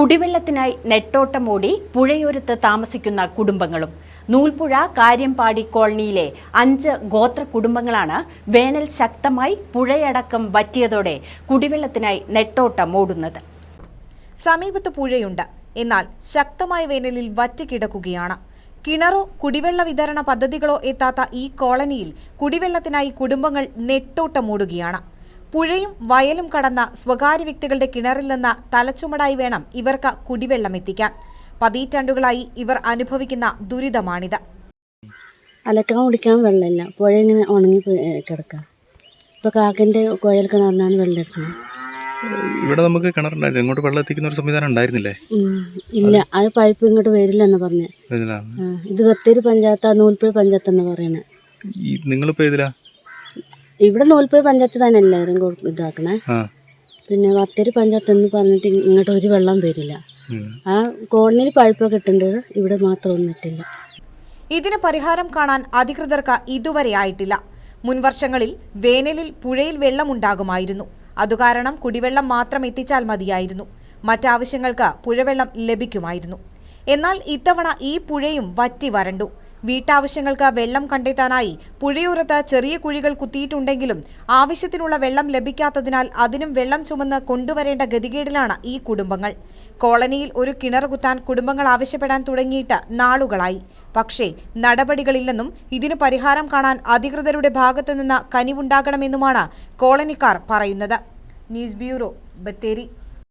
കുടിവെള്ളത്തിനായി നെട്ടോട്ടമോടി പുഴയോരത്ത് താമസിക്കുന്ന കുടുംബങ്ങളും. നൂൽപ്പുഴ കാര്യംപാടി കോളനിയിലെ അഞ്ച് ഗോത്ര കുടുംബങ്ങളാണ് വേനൽ ശക്തമായി പുഴയടക്കം വറ്റിയതോടെ കുടിവെള്ളത്തിനായി നെട്ടോട്ടമോടുന്നത് സമീപത്ത് പുഴയുണ്ട്. എന്നാൽ ശക്തമായ വേനലിൽ വറ്റിക്കിടക്കുകയാണ് കിണറോ കുടിവെള്ള വിതരണ പദ്ധതികളോ എത്താത്ത ഈ കോളനിയിൽ കുടിവെള്ളത്തിനായി കുടുംബങ്ങൾ നെട്ടോട്ടമോടുകയാണ് പുഴയും വയലും കടന്ന സ്വകാര്യ വ്യക്തികളുടെ കിണറിൽ നിന്ന് തലച്ചുമടായി വേണം ഇവർക്ക് കുടിവെള്ളം എത്തിക്കാൻ. പതിറ്റാണ്ടുകളായി ഇവർ അനുഭവിക്കുന്ന ദുരിതമാണിത്. അലക്കാൻ കുടിക്കാൻ വെള്ളമില്ല. പുഴ ഇങ്ങനെ ഉണങ്ങി കിടക്കാം. ഇപ്പോൾ കാക്കന്റെ കോയൽ കിണറിനാണ് വെള്ളം എടുക്കുന്നത് ഇവിടെ നമുക്ക് കിണറുണ്ടായിരുന്നു. ഇങ്ങോട്ട് വെള്ളം എത്തിക്കുന്ന ഒരു സംവിധാനം ഉണ്ടായിരുന്നില്ലേ? ഇല്ല. അത് പൈപ്പ് ഇങ്ങോട്ട് വരില്ല. എന്ന് പറഞ്ഞു ഇത് ബത്തേരി പഞ്ചായത്ത് നൂൽപ്പുഴ പഞ്ചായത്ത് എന്ന് പറയണേ. നിങ്ങളിപ്പോ നിങ്ങളിപ്പോൾ ഇതിലാ ഇവിടെ നൂൽപ്പുഴ പഞ്ചായത്ത് തന്നെ എല്ലാവരും ഇതാക്കണേ. പിന്നെ വത്തേരി പഞ്ചായത്ത് എന്ന് പറഞ്ഞിട്ട് ഇങ്ങോട്ട് ഒരു വെള്ളം വരില്ല. ആ കോളനിയിൽ പൈപ്പൊക്കെ ഇട്ടുണ്ട് ഇവിടെ മാത്രം ഒന്നിട്ടില്ല ഇതിന് പരിഹാരം കാണാൻ അധികൃതർക്ക് ഇതുവരെ ആയിട്ടില്ല. മുൻവർഷങ്ങളിൽ വേനലിൽ പുഴയിൽ വെള്ളമുണ്ടാകുമായിരുന്നു. അതുകാരണം കുടിവെള്ളം മാത്രം എത്തിച്ചാൽ മതിയായിരുന്നു. മറ്റാവശ്യങ്ങൾക്ക് പുഴവെള്ളം ലഭിക്കുമായിരുന്നു. എന്നാൽ ഇത്തവണ ഈ പുഴയും വറ്റി വരണ്ടു. വീട്ടാവശ്യങ്ങൾക്ക് വെള്ളം കണ്ടെത്താനായി പുഴയോരത്ത് ചെറിയ കുഴികൾ കുത്തിയിട്ടുണ്ടെങ്കിലും ആവശ്യത്തിനുള്ള വെള്ളം ലഭിക്കാത്തതിനാൽ അതിനും വെള്ളം ചുമന്ന് കൊണ്ടുവരേണ്ട ഗതികേടിലാണ് ഈ കുടുംബങ്ങൾ. കോളനിയിൽ ഒരു കിണർ കുത്താൻ കുടുംബങ്ങൾ ആവശ്യപ്പെടാൻ തുടങ്ങിയിട്ട് നാളുകളായി. പക്ഷേ നടപടികളില്ലെന്നും ഇതിന് പരിഹാരം കാണാൻ അധികൃതരുടെ ഭാഗത്തുനിന്ന് കനിവുണ്ടാകണമെന്നുമാണ് കോളനിക്കാർ പറയുന്നത്. News bureau Bathery.